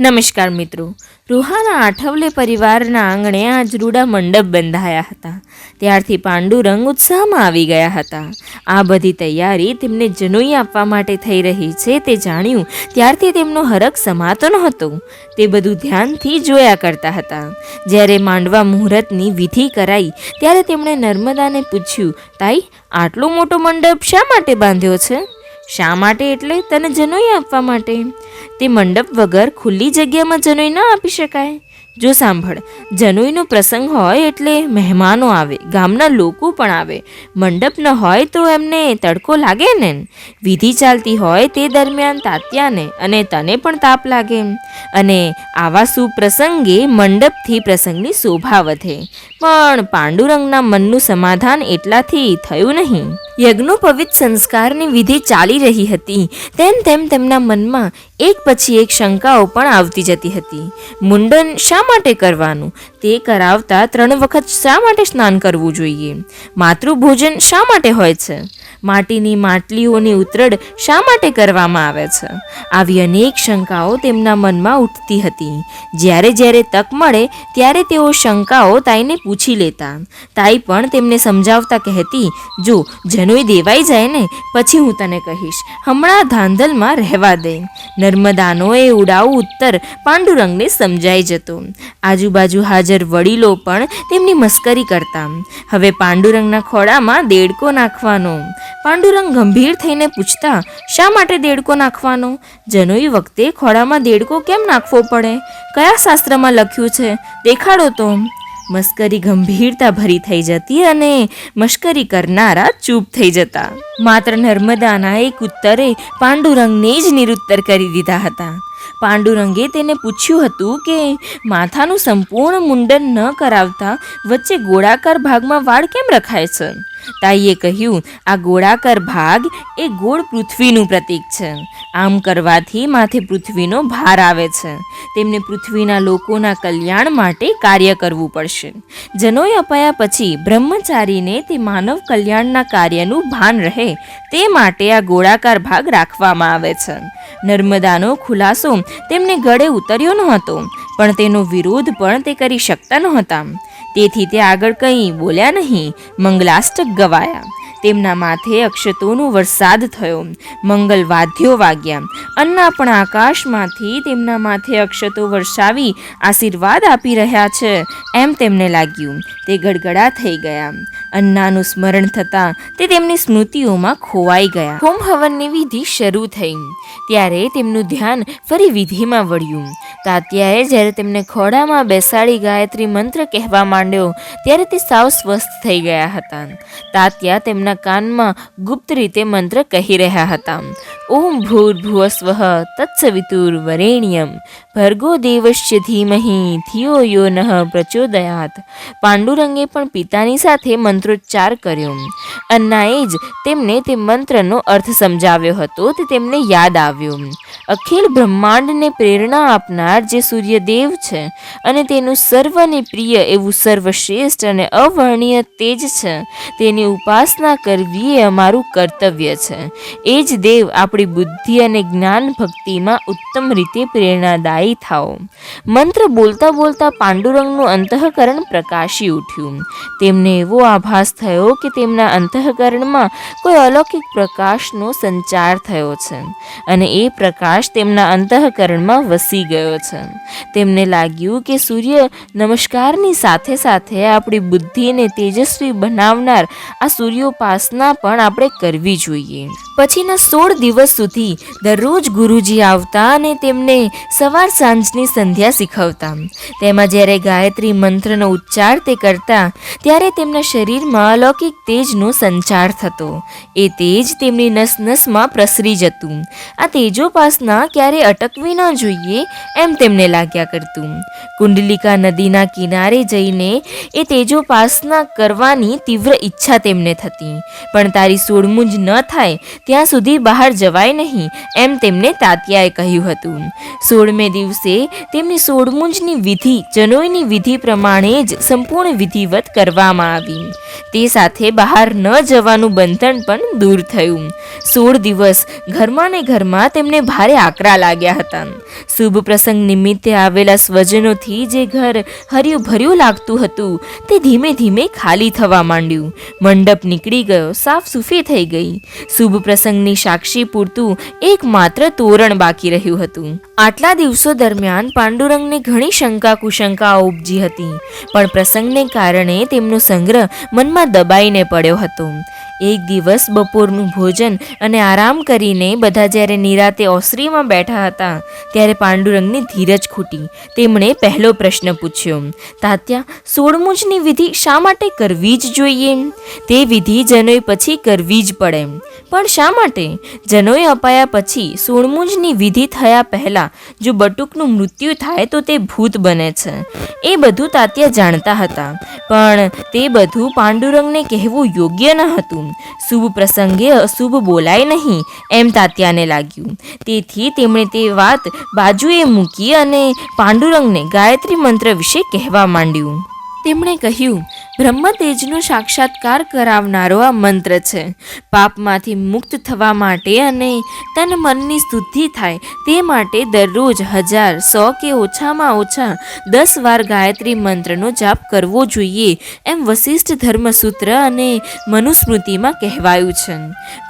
નમસ્કાર મિત્રો. રૂહાના આઠવલે પરિવારના આંગણે આજ રૂડા મંડપ બંધાયા હતા. ત્યારથી પાંડુરંગ ઉત્સાહમાં આવી ગયા હતા. આ બધી તૈયારી તેમને જનોઈ આપવા માટે થઈ રહી છે તે જાણ્યું. ત્યારથી તેમનો હરખ સમાતો નહોતો. તે બધું ધ્યાનથી જોયા કરતા હતા. જ્યારે માંડવા મુહૂર્તની વિધિ કરાઈ, ત્યારે તેમણે નર્મદાને પૂછ્યું, તાઈ, આટલો મોટો મંડપ શા માટે બાંધ્યો છે? શા માટે એટલે તને જનોઈ આપવા માટે? તે મંડપ વગર ખુલ્લી જગ્યામાં જનોઈ ન આપી શકાય. જો સાંભળ, જનોઈનો પ્રસંગ હોય એટલે મહેમાનો આવે, ગામના લોકો પણ આવે. મંડપ ન હોય તો એમને તડકો લાગે ને? વિધિ ચાલતી હોય તે દરમિયાન તાત્યાને અને તને પણ તાપ લાગે. અને આવા સુપ્રસંગે મંડપથી પ્રસંગની શોભા વધે. પણ પાંડુરંગના મનનું સમાધાન એટલાથી થયું નહીં. યજ્ઞોપવિત સંસ્કારની વિધિ ચાલી રહી હતી. તેમ તેમ તેમના મનમાં એક પછી એક શંકાઓ પણ આવતી જતી હતી. મુંડન શા માટે કરવાનું? તે કરાવતા ત્રણ વખત શા માટે સ્નાન કરવું જોઈએ? માતૃભોજન શા માટે હોય છે? માટીની માટલીઓની ઉતરડ શા માટે કરવામાં આવે છે? આવી અનેક શંકાઓ તેમના મનમાં ઉઠતી હતી. જ્યારે જ્યારે તક મળે, ત્યારે તેઓ શંકાઓ તાઈને પૂછી લેતા. તાઈ પણ તેમને સમજાવતા કહેતી, જો જનોઈ દેવાઈ જાય ને, પછી હું તને કહીશ. હમણાં ધાંધલમાં રહેવા દે. નર્મદાનો એ ઉડાઉ ઉત્તર પાંડુરંગને સમજાઈ જતો. આજુબાજુ હાજર વડીલો પણ તેમની મસ્કરી કરતા. હવે પાંડુરંગના ખોળામાં દેડકો નાખવાનો. પાંડુરંગ ગંભીર થઈને પૂછતા, શા માટે દેડકો નાખવાનો? જનોઈ વખતે ખોળામાં દેડકો કેમ નાખવો પડે? કયા શાસ્ત્રમાં લખ્યું છે? દેખાડો તો. મસ્કરી ગંભીરતા ભરી થઈ જતી અને મશ્કરી કરનારા ચૂપ થઈ જતા. માત્ર નર્મદાના એક ઉત્તરે પાંડુરંગને જ નિરુત્તર કરી દીધા હતા. પાંડુરંગે તેને પૂછ્યું હતું કે, માથાનું સંપૂર્ણ મુંડન ન કરાવતા વચ્ચે ગોળાકાર ભાગમાં વાળ કેમ રખાય છે? તાઈએ કહ્યું, આ ગોળાકાર ભાગ એ ગોળ પૃથ્વીનું પ્રતીક છે. આમ કરવાથી માથે પૃથ્વીનો ભાર આવે છે. તેમને પૃથ્વીના લોકોના કલ્યાણ માટે કાર્ય કરવું પડશે. જનોય અપાયા પછી બ્રહ્મચારીને તે માનવ કલ્યાણના કાર્યનું ભાન રહે તે માટે આ ગોળાકાર ભાગ રાખવામાં આવે છે. નર્મદાનો ખુલાસો તેમને ગળે ઉતર્યો નહોતો, પણ તેનો વિરોધ પણ તે કરી શકતા નહોતા. તેથી તે આગળ કંઈ બોલ્યા નહીં. મંગલાષ્ટક ગવાયા. તેમના માથે અક્ષતોનો વરસાદ થયો. મંગલ વાદ્યો વાગ્યા. અન્ના પણ આકાશમાંથી તેમના માથે અક્ષતો વરસાવી આશીર્વાદ આપી રહ્યા છે એમ તેમને લાગ્યું. તે ગડગડા થઈ ગયા. અન્નાનું સ્મરણ થતાં તે તેમની સ્મૃતિઓમાં ખોવાઈ ગયા. હોમ હવનની વિધિ શરૂ થઈ. ત્યારે તેમનું ધ્યાન ફરી વિધિમાં વળ્યું. તાત્યાએ જ્યારે તેમને ખોડામાં બેસાડી ગાયત્રી મંત્ર કહેવા માંડ્યો, ત્યારે તે સાવ સ્વસ્થ થઈ ગયા હતા. તાત્યા તેમના કાનમાં ગુપ્ત રીતે મંત્ર કહી રહ્યા હતા. ઓમ ભૂર્ભુવસ્વ તત્સવિતુર ભર્ગો દેવશ્ય ધીમહી ધિયો યો નઃ પ્રચોદયાત. પાંડુરંગે પણ પિતાની સાથે મંત્રોચ્ચાર કર્યો. અન્નાએ જ તેમને તે મંત્રનો અર્થ સમજાવ્યો હતો તે તેમને યાદ આવ્યો. અખિલ બ્રહ્માંડને પ્રેરણા આપનાર જે સૂર્યદેવ છે અને તેનું સર્વને પ્રિય એવું સર્વશ્રેષ્ઠ અને અવર્ણીય તેજ છે, તેની ઉપાસના કરવી એ અમારું કર્તવ્ય છે. એ જ દેવ આપણી બુદ્ધિ અને જ્ઞાન ભક્તિમાં ઉત્તમ રીતે પ્રેરણાદાયી થાઓ. મંત્ર બોલતા બોલતા પાંડુરંગનું અંતઃકરણ પ્રકાશી ઉઠ્યું. તેમને એવો આભાસ થયો કે તેમના અંતઃકરણમાં કોઈ અલૌકિક પ્રકાશનો સંચાર થયો છે અને એ પ્રકાશ તેમના અંતઃકરણમાં વસી ગયો છે. તેમને લાગ્યું કે સૂર્ય નમસ્કારની સાથે સાથે આપણી બુદ્ધિને તેજસ્વી બનાવનાર આ સૂર્યોપાસના પણ આપણે કરવી જોઈએ. પછીના સોળ દિવસ સુધી દરરોજ ગુરુજી આવતા અને તેમને સવાર સાંજની સંધ્યા શીખવતા. તેમાં જ્યારે ગાયત્રી મંત્રનો ઉચ્ચાર તે કરતા, ત્યારે તેમના શરીરમાં અલૌકિક તેજનો સંચાર થતો. એ તેજ તેમની નસ નસમાં પ્રસરી જતું. આ તેજોપાસના ક્યારે અટકવી ન જોઈએ એમ તેમને લાગ્યા કરતું. કુંડલિકા નદીના કિનારે જઈને એ તેજોપાસના કરવાની તીવ્ર ઈચ્છા તેમને થતી. પણ તારી સોળમુંજ ન થાય ત્યાં સુધી બહાર જવાય નહીં, એમ તેમને તાત્યાએ કહ્યું હતું. સોળમે દિવસે તેમની સોળમુંજની વિધિ, જનોઈની વિધિ પ્રમાણે જ સંપૂર્ણ વિધિવત કરવામાં આવી. તે સાથે બહાર ન જવાનું બંધન પણ દૂર થયું. સોળ દિવસ ઘરમાં ને ઘરમાં તેમને ભારે આકરા લાગ્યા હતા. શુભ પ્રસંગ નિમિત્તે આવેલા સ્વજનોથી જે ઘર હર્યું ભર્યું લાગતું હતું, તે ધીમે ધીમે ખાલી થવા માંડ્યું. મંડપ નીકળી ગયો સાફ સૂફી થઈ ગઈ. શુભ પ્રસંગની સાક્ષી પૂરતું એકમાત્ર તોરણ બાકી રહ્યું હતું. આટલા દિવસો દરમિયાન પાંડુરંગને ઘણી શંકા કુશંકાઓ ઉપજી હતી, પણ પ્રસંગને કારણે તેમનો સંગ્રહ મનમાં દબાઈને પડ્યો હતો. એક દિવસ બપોરનું ભોજન અને આરામ કરીને બધા જ્યારે નિરાતે ઓસરીમાં બેઠા હતા, ત્યારે પાંડુરંગની ધીરજ ખૂટી. તેમણે પહેલો પ્રશ્ન પૂછ્યો, તાત્યા, સોળમુજની વિધિ શા માટે કરવી જ જોઈએ? તે વિધિ જનોય પછી કરવી જ પડે. પણ શા માટે? જનોય અપાયા પછી સોળમુંજની વિધિ થયા પહેલાં જો બટુકનું મૃત્યુ થાય તો તે ભૂત બને છે. એ બધું તાત્યા જાણતા હતા. પણ તે બધું પાંડુરંગને કહેવું યોગ્ય ન હતું. શુભ પ્રસંગે અશુભ બોલાય નહીં એમ તાત્યાને લાગ્યું. તેથી તેમણે તે વાત બાજુએ મૂકી અને પાંડુરંગને ગાયત્રી મંત્ર વિશે કહેવા માંડ્યું. તેમણે કહ્યું બ્રહ્મ તેજનો સાક્ષાત્કાર કરાવનારો આ મંત્ર છે. પાપમાંથી મુક્ત થવા માટે અને તન મનની શુદ્ધિ થાય તે માટે દરરોજ હજાર, સો કે ઓછામાં ઓછા દસ વાર ગાયત્રી મંત્રનો જાપ કરવો જોઈએ એમ વશિષ્ઠ ધર્મસૂત્ર અને મનુસ્મૃતિમાં કહેવાયું છે.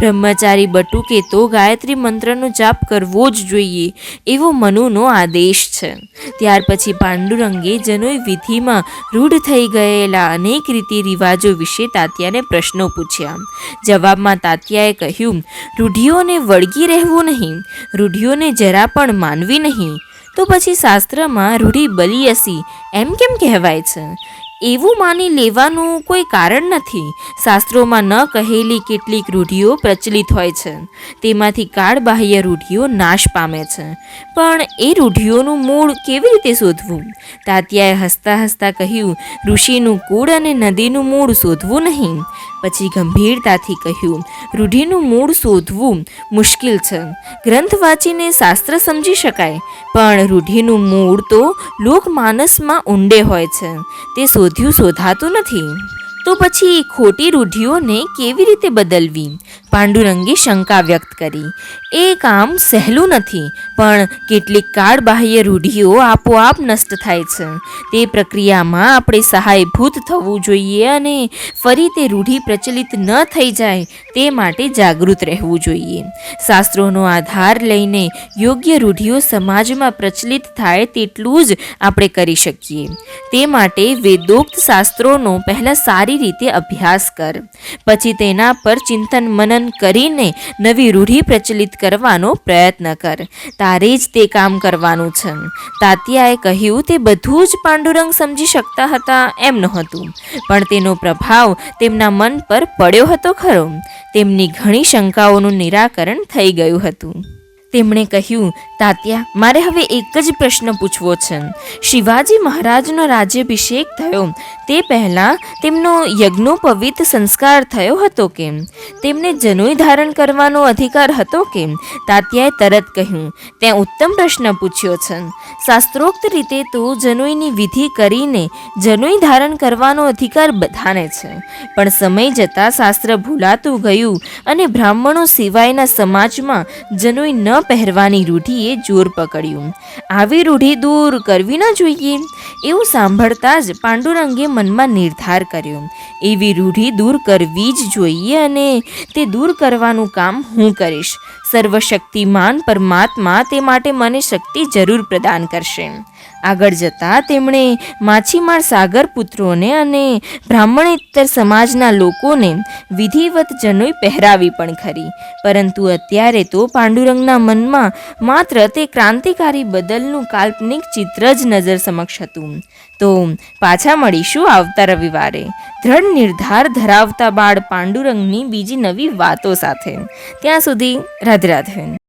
બ્રહ્મચારી બટુકે તો ગાયત્રી મંત્રનો જાપ કરવો જ જોઈએ એવો મનુનો આદેશ છે. ત્યાર પછી પાંડુરંગે જનોઈ વિધિમાં રૂઢ થઈ ગયેલા અનેક રીતિ રિવાજો વિશે તાત્યાને પ્રશ્નો પૂછ્યા. જવાબમાં તાત્યાએ કહ્યું, રૂઢિઓને વળગી રહેવું નહીં, રૂઢિઓને જરા પણ માનવી નહીં. તો પછી શાસ્ત્રમાં રૂઢિ બલિયસી એમ કેમ કહેવાય છે? એવું માની લેવાનું કોઈ કારણ નથી. શાસ્ત્રોમાં ન કહેલી કેટલીક રૂઢિઓ પ્રચલિત હોય છે. તેમાંથી કાળબાહ્ય રૂઢિઓ નાશ પામે છે. પણ એ રૂઢિઓનું મૂળ કેવી રીતે શોધવું? તાત્યાએ હસતા હસતા કહ્યું, ઋષિનું કુળ અને નદીનું મૂળ શોધવું નહીં. પછી ગંભીરતાથી કહ્યું, રૂઢિનું મૂળ શોધવું મુશ્કેલ છે. ગ્રંથ વાંચીને શાસ્ત્ર સમજી શકાય, પણ રૂઢિનું મૂળ તો લોકમાનસમાં ઊંડે હોય છે. તે શોધ્યું શોધાતું નથી. તો પછી ખોટી રૂઢિઓને કેવી રીતે બદલવી? પાંડુરંગે શંકા વ્યક્ત કરી. એ કામ સહેલું નથી, પણ કેટલીક કાળબાહ્ય રૂઢિઓ આપોઆપ નષ્ટ થાય છે. તે પ્રક્રિયામાં આપણે સહાયભૂત થવું જોઈએ અને ફરી તે રૂઢિ પ્રચલિત ન થઈ જાય તે માટે જાગૃત રહેવું જોઈએ. શાસ્ત્રોનો આધાર લઈને યોગ્ય રૂઢિઓ સમાજમાં પ્રચલિત થાય તેટલું જ આપણે કરી શકીએ. તે માટે વેદોક્ત શાસ્ત્રોનો પહેલાં સારી રીતે અભ્યાસ કર. પછી તેના પર ચિંતન મનન કરીને નવી રૂઢિ પ્રચલિત કરવાનો પ્રયત્ન કર. તારે જ તે કામ કરવાનું છે. તાતિયાએ કહ્યું, તે બધું જ પાંડુરંગ સમજી શકતા હતા એમ નહોતું. પણ તેનો પ્રભાવ તેમના મન પર પડ્યો હતો ખરો. તેમની ઘણી શંકાઓનું નિરાકરણ થઈ ગયું હતું. તેમણે કહ્યું, તાત્યા, મારે હવે એક જ પ્રશ્ન પૂછવો છે. શિવાજી મહારાજનો રાજ્યાભિષેક થયો. તે પહેલાં તેમનો યજ્ઞોપવિત સંસ્કાર થયો હતો કેમ? તેમને જનોઈ ધારણ કરવાનો અધિકાર હતો કેમ? તાત્યાએ તરત કહ્યું, ત્યાં ઉત્તમ પ્રશ્ન પૂછ્યો છે. શાસ્ત્રોક્ત રીતે તો જનોઈની વિધિ કરીને જનોઈ ધારણ કરવાનો અધિકાર બધાને છે. પણ સમય જતાં શાસ્ત્ર ભૂલાતું ગયું અને બ્રાહ્મણો સિવાયના સમાજમાં જનોઈ પહેરવાની રૂઢિએ જોર પકડ્યું. આવી રૂઢિ દૂર કરવી ન જોઈએ. એવું સાંભળતા જ પાંડુરંગે મનમાં નિર્ધાર કર્યો. એવી રૂઢિ દૂર કરવી જ જોઈએ અને તે દૂર કરવાનું કામ હું કરીશ. સર્વશક્તિમાન પરમાત્મા તે માટે મને શક્તિ જરૂર પ્રદાન કરશે. આગળ જતાં તેમણે માછીમાર સાગર પુત્રોને અને બ્રાહ્મણેતર સમાજના લોકોને વિધિવત જનોઈ પહેરાવી પણ ખરી. પરંતુ અત્યારે તો પાંડુરંગના મનમાં માત્ર તે ક્રાંતિકારી બદલનું કાલ્પનિક ચિત્ર જ નજર સમક્ષ હતું. તો પાછા મળીશું આવતા રવિવારે. દ્રઢ નિર્ધાર ધરાવતા બાળ પાંડુરંગની બીજી નવી વાતો સાથે. ત્યાં સુધી રાધે રાધે.